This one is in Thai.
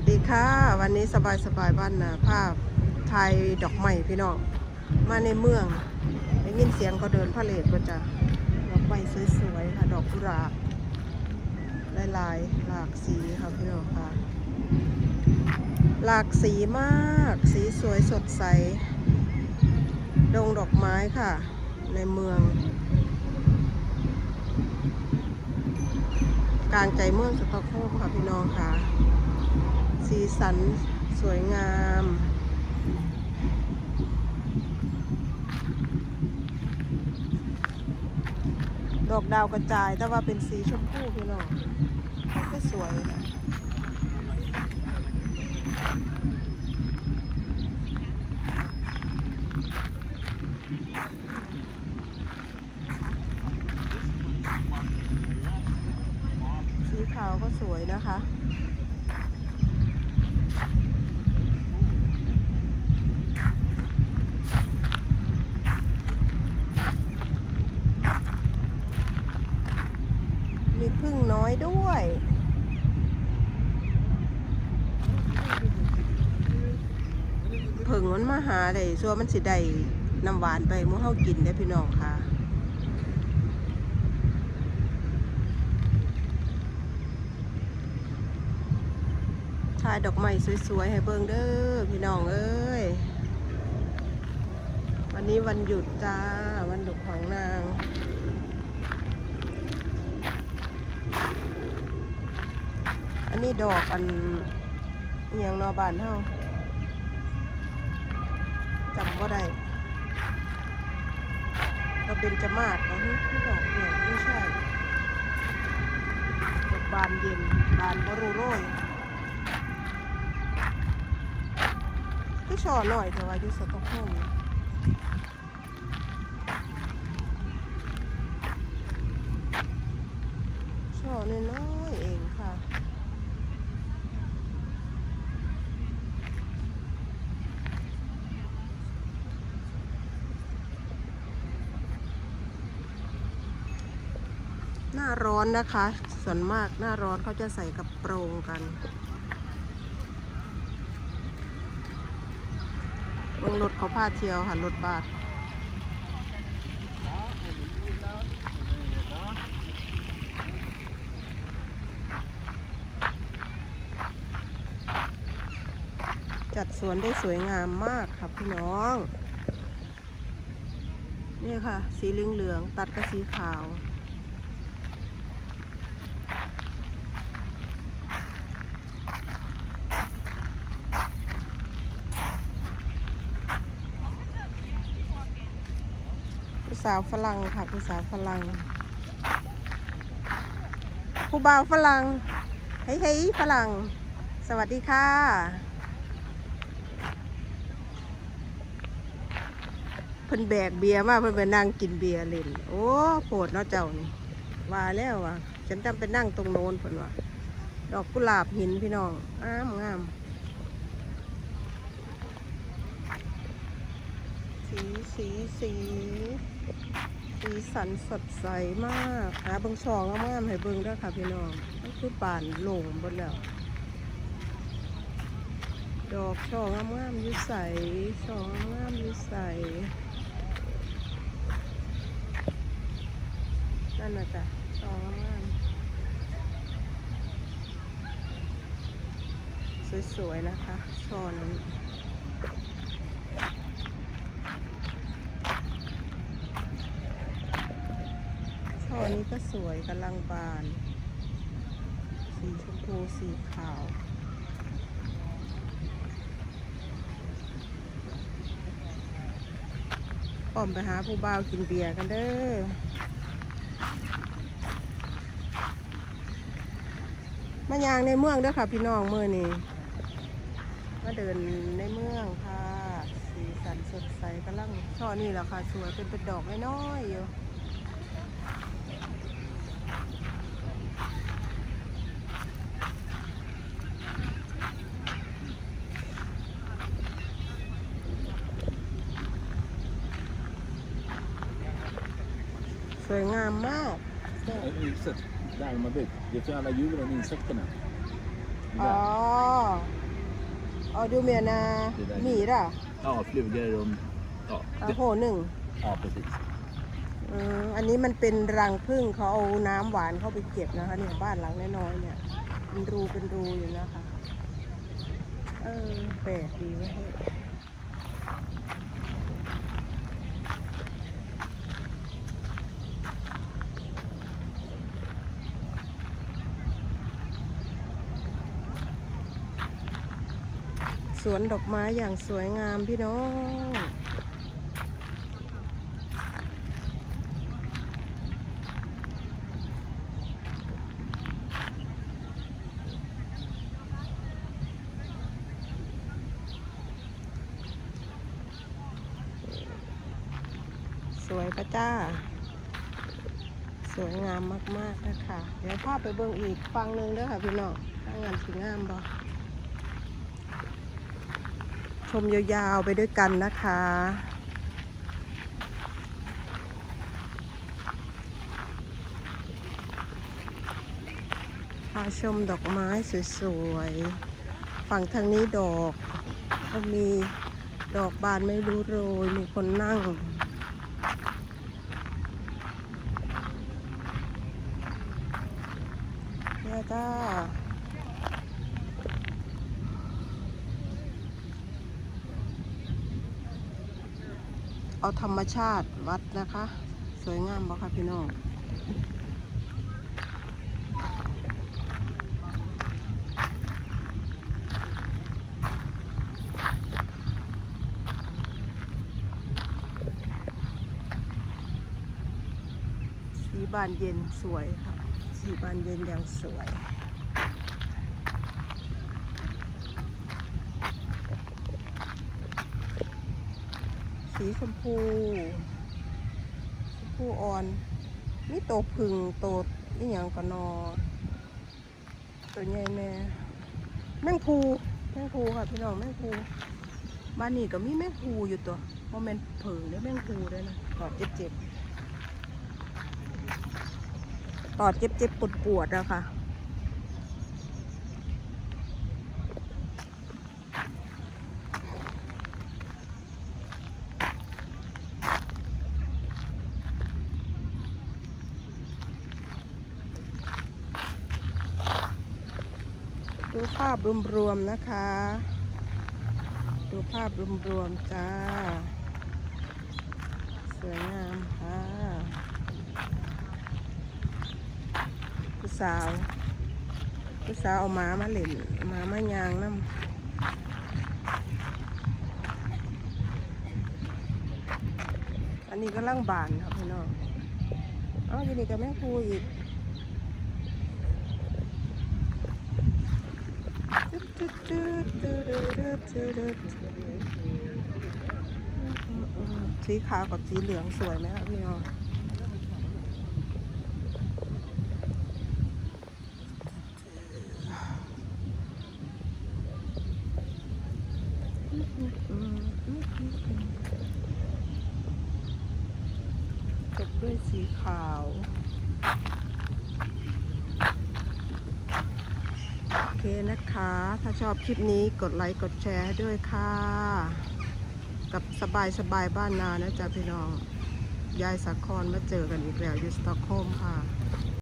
วัสดีค่ะ วันนี้สบายสบายๆบ้านนาภาพไทยดอกไม้พี่น้อง มาในเมืองได้ยินเสียงก็เดินพาเลทก็จะดอกไม้สวยๆค่ะ ดอกกุหลาบลายๆหลากสีค่ะพี่น้องค่ะ หลากสีมาก สีสวยสดใส ดงดอกไม้ค่ะ ในเมือง กลางใจเมืองสตอกโฮล์มค่ะพี่น้องค่ะ สีสันสวยงาม ดอกดาวกระจายแต่ว่าเป็นสีชมพูพี่น้องก็สวยนะสีขาวก็สวยนะคะ มีพึ่งน้ อยด้วย ผึ่งมันมาหาได้ส่วมันสิได้น้ำหวานไปหมู่เฮากินได้พี่น้องค่ะถ่ายดอกไม้สวยๆ ให้เบิ่งเด้อพี่น้องเอ้ย วันนี้วันหยุดจ้า วันหยุดของนาง นนี้ดอกอันอหยังนอบานเฮาจำว่าได้เราเป็นจมาดเหรอฮึไม่ดอกเนี่ยไม่ใช่ดอกบานเย็นบานบรูโรยพี่ชอหน่อยแต่ว่าอยู่สต็อกโฮมชอน้อยๆเองค่ะ ร้อนนะคะ ส่วนมากหน้าร้อนเขาจะใส่กระโปรงกันลงรถเขาพาเที่ยวค่ะรถบัสจัดสวนได้สวยงามมากค่ะพี่น้อง นี่ค่ะ สีเหลืองๆตัดกับสีขาว สาวฝรั่งค่ะผู้สาวฝรั่งผู้บ่าวฝรั่งเฮ้ยเฮ้ยฝรั่ง สวัสดีค่ะ เพิ่นแบกเบียร์มาเพิ่นไปนั่งกินเบียร์เล่น โอ้โผดเนาะเจ้านี่ว่าแล้วว่ะฉันจำไปนั่งตรงโน้นเพิ่นว่าดอกกุหลาบหินพี่น้องงามงาม สีสีสีสีสันสดใสมากหาเบิงช่องงามๆให้เบิงด้วยค่ะพี่น้องมันคือป่านโล่งหมดแล้ว ดอกช่องงามๆยู่ใสช่องงามๆยู่ใสนั่นนะจ้ะช่องงามๆสวยๆนะคะช่อนั้น นี้ก็สวยกำลังบาน สีชมพูสีขาวพร้อมไปหาผู้บ่าวกินเบียร์กันเด้อมายางในเมืองเด้อค่ะพี่น้องเมื่อนี้มาเดินในเมืองค่ะ สีสันสดใสกำลังช่อนี่แหละค่ะ สวยเป็นเป็นดอกน้อยๆอยู่ สวยงามมากได้มา Därmed vet jag för alla djuren, insekterna. อ๋อ Där. อ๋อดูเมียนามีล่ะอ๋ flugor อร์ Ja, อะโหหนึ่งอ๋ precis. อันนี้มันเป็นรังผึ้งเขาเอาน้ำหวานเข้าไปเก็บนะคะเนี่ยบ้านหลังน้อยเนี่ยเป็นรูเป็นรูอยู่นะคะ เออแปลกดีเห้ วนดอกไม้อย่างสวยงามพี่น้อง สวยปะจ้า สวยงามมาก ๆ นะคะ เดี๋ยวพาไปเบิ่งอีกฟังหนึ่งเด้อค่ะพี่น้องงานสวยงามบ่ ชมยาวๆไปด้วยกันนะคะ พาชมดอกไม้สวยๆ ฝั่งทางนี้ดอกก็มีดอกบานไม่รู้โรย มีคนนั่งเนี่ยจ้า เอาธรรมชาติวัดนะคะ สวยงามบ่ค่ะพี่น้องสีบานเย็นสวยค่ะ สีบานเย็นอย่างสวย สีชมพูชมพูอ่อนนี่โตผึ่งโตนี่อย่างก็นอตัวใหญ่แม่แมงภูแมงภูค่ะพี่น้องแมงภูบ้านนี้ก็มีแมงภูอยู่ตัวโมเมนต์ผึ่งได้อแมงภูด้วยนะกอดเจ็บๆตอดเจ็บๆปวดปวดอะค่ะ ดูภาพรวมๆนะคะ ดูภาพรวมๆจ้า สวยงามค่ะผู้สาวผู้สาวเอาหมามาเล่นเอาหมามายางน้ำอันนี้ก็ล่างบานครับพี่น้องอ้าอยู่นี่ก็แม่งพูอีก สีขาวกับสีเหลืองสวยไหมครับพี่น้องจบด้วยสีขาว โอ เคนะคะ ถ้าชอบคลิปนี้กดไลค์กดแชร์ให้ด้วยค่ะ กับสบายสบายบ้านนานะจ๊ะพี่น้อง ยายสักครมาเจอกันอีกแล้วอยู่สตอกโฮล์มค่ะ